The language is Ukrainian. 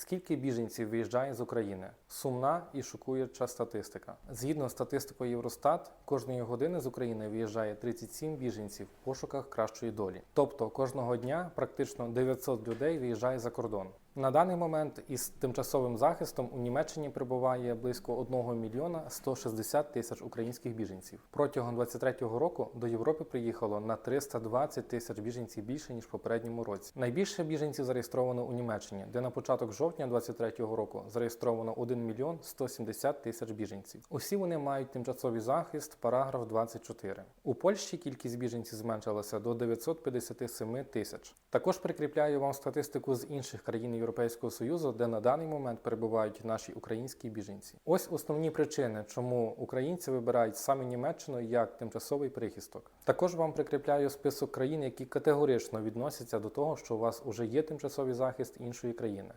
Скільки біженців виїжджає з України? Сумна і шокуюча статистика. Згідно з статистикою Євростат, кожної години з України виїжджає 37 біженців в пошуках кращої долі. Тобто кожного дня практично 900 людей виїжджає за кордон. На даний момент із тимчасовим захистом у Німеччині перебуває близько 1 мільйона 160 тисяч українських біженців. Протягом 2023 року до Європи приїхало на 320 тисяч біженців більше ніж в попередньому році. Найбільше біженців зареєстровано у Німеччині, де на початок жовтня 2023 року зареєстровано 1 мільйон 170 тисяч біженців. Усі вони мають тимчасовий захист, параграф 24. У Польщі кількість біженців зменшилася до 957 тисяч. Також прикріпляю вам статистику з інших країн Європейського Союзу, де на даний момент перебувають наші українські біженці. Ось основні причини, чому українці вибирають саме Німеччину як тимчасовий прихисток. Також вам прикріпляю список країн, які категорично відносяться до того, що у вас уже є тимчасовий захист іншої країни.